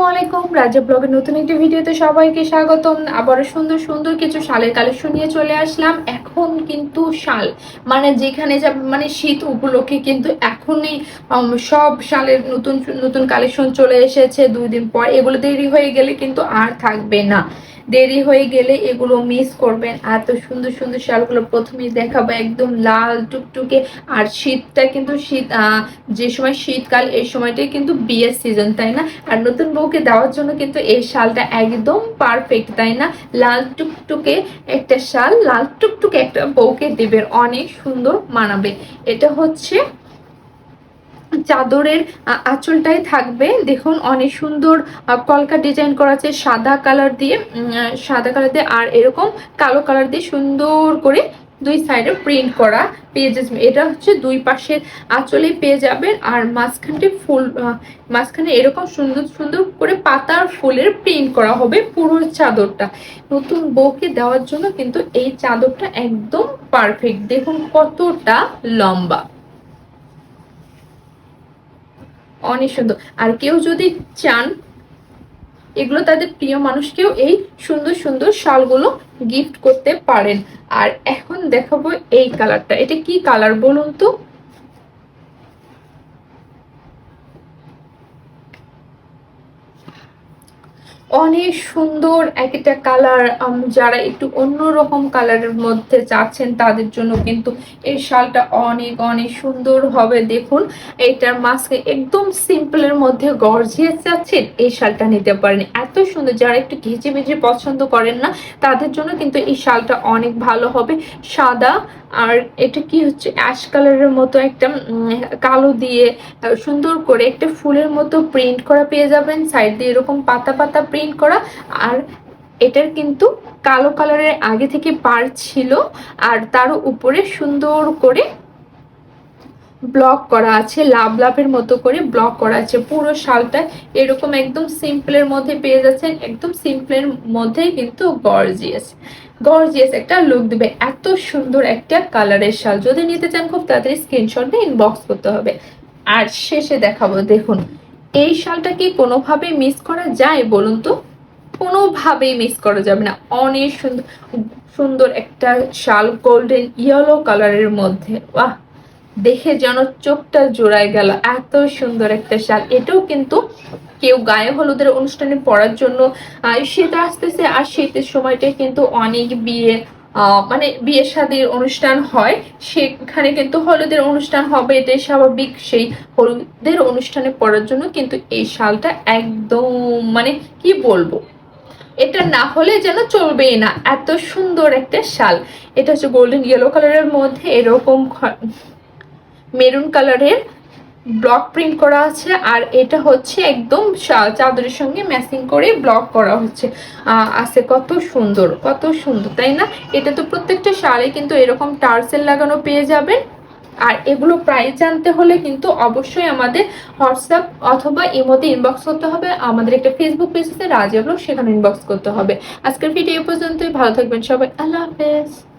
আসসালামু আলাইকুম। রাজা ব্লগের নতুন একটি ভিডিওতে সবাইকে স্বাগতম। আবারও সুন্দর সুন্দর কিছু শালের কালেকশন নিয়ে চলে আসলাম। এখন কিন্তু শাল মানে যেখানে যা মানে শীত উপলক্ষে কিন্তু এখনই সব শালের নতুন নতুন কালেকশন চলে এসেছে দুই দিন পর। এগুলো দেরি হয়ে গেলে কিন্তু আর থাকবে না। দেরি হয়ে গেলে এগুলো মিস করবেন। এত সুন্দর সুন্দর শালগুলো প্রথমেই দেখাবো একদম লাল টুকটুকে। আর শীতটা কিন্তু শীত যে সময় শীতকাল, এই সময়টাই কিন্তু বিয়ের সিজন তাই না? আর নতুন বউকে দেওয়ার জন্য কিন্তু এই শালটা একদম পারফেক্ট তাই না? লাল টুকটুকে একটা শাল, লাল টুকটুকে একটা বউকে দেবেন অনেক সুন্দর মানাবে। এটা হচ্ছে চাদরের আঁচলটাই থাকবে। দেখুন, অনেক সুন্দর কলকা ডিজাইন করা আছে সাদা কালার দিয়ে সাদা কালার দিয়ে, আর এরকম কালো কালার দিয়ে সুন্দর করে দুই সাইডে প্রিন্ট করা পেয়ে এটা হচ্ছে দুই পাশের আঁচলে পেয়ে যাবেন, আর মাঝখানটি ফুল মাঝখানে এরকম সুন্দর সুন্দর করে পাতার ফুলের প্রিন্ট করা হবে পুরো চাদরটা। নতুন বউকে দেওয়ার জন্য কিন্তু এই চাদরটা একদম পারফেক্ট। দেখুন কতটা লম্বা। অনেক সুন্দর আর কেউ যদি চান, এগুলো তাদের প্রিয় মানুষকেও এই সুন্দর সুন্দর শালগুলো গিফট করতে পারেন। আর এখন দেখাবো এই কালারটা এটা কি কালার বলুন তো? অনেক সুন্দর এক একটা কালার যারা একটু অন্যরকম কালারের মধ্যে চাচ্ছেন তাদের জন্য কিন্তু এই শালটা অনেক অনেক সুন্দর হবে। দেখুন এইটার মাস্কে একদম সিম্পলের মধ্যে গর্জিয়াস চাচ্ছেন এই শালটা নিতে পারেন। এত সুন্দর, যারা একটু ঘেঁচে মেঝে পছন্দ করেন না, তাদের জন্য কিন্তু এই শালটা অনেক ভালো হবে। সাদা আর এটা কি হচ্ছে অ্যাশ কালারের মতো একটা কালো দিয়ে সুন্দর করে একটা ফুলের মতো প্রিন্ট করা পেয়ে যাবেন। সাইড দিয়ে এরকম পাতা পাতা প্রিন্ট করা। আর এটার কিন্তু কালো কালারের আগে থেকে পার ছিল। আর তার উপরে সুন্দর করে ব্লক করা আছে, লাভ লাভের মতো করে ব্লক করা আছে। পুরো শালটা এরকম একদম সিম্পলের মধ্যে পেয়ে যাচ্ছেন। একদম সিম্পলের মধ্যেই কিন্তু গর্জিয়াস গর্জিয়াস একটা লুক দেবে। এত সুন্দর একটা কালারের শাল। যদি নিতে চান খুব তাড়াতাড়ি স্ক্রিনশট দিয়ে ইনবক্স করতে হবে। আর শেষে দেখাবো, দেখুন, এই শালটা কি কোনোভাবে মিস করা যায় বলুন তো? কোনোভাবেই মিস করা যাবে না। অনেক সুন্দর সুন্দর একটা শাল গোল্ডেন ইয়েলো কালারের মধ্যে। বাহ! দেখে যেন চোখটা জোড়ায় গেল। এত সুন্দর একটা শাল। এটাও কিন্তু কেউ গায়ে হলুদের অনুষ্ঠানে পড়ার জন্য শীত আসতেছে আর শীতের সময়টা কিন্তু অনেক বিয়ে মানে বিয়ে শাদীর অনুষ্ঠান হয়। সেখানে কিন্তু হলুদের অনুষ্ঠান হবে, এটাই স্বাভাবিক। সেই হলুদের অনুষ্ঠানে পড়ার জন্য কিন্তু এই শালটা একদম মানে কি বলব? এটা না হলে যেন চলবেই না। এত সুন্দর একটা শাল। এটা হচ্ছে গোল্ডেন ইয়েলো কালারের মধ্যে এরকম মেরুন কালারের ব্লক প্রিন্ট করা আছে আর এটা হচ্ছে একদম চাদরের সঙ্গে ম্যাচিং করে ব্লক করা হচ্ছে। আছে কত সুন্দর কত সুন্দর, তাই না? এটা তো প্রত্যেকটা শাড়ি কিন্তু এরকম টার্সেল লাগানো পেয়ে যাবেন আর এগুলো প্রাইস জানতে হলে কিন্তু অবশ্যই আমাদের হোয়াটসঅ্যাপ অথবা ইমোতে ইনবক্স করতে হবে। আমাদের একটা ফেসবুক পেজ আছে, রাজিয়া ব্লগ, সেখানে ইনবক্স করতে হবে। আজকের ভিডিও পর্যন্তই। ভালো থাকবেন সবাই। আল্লাহ হাফেজ।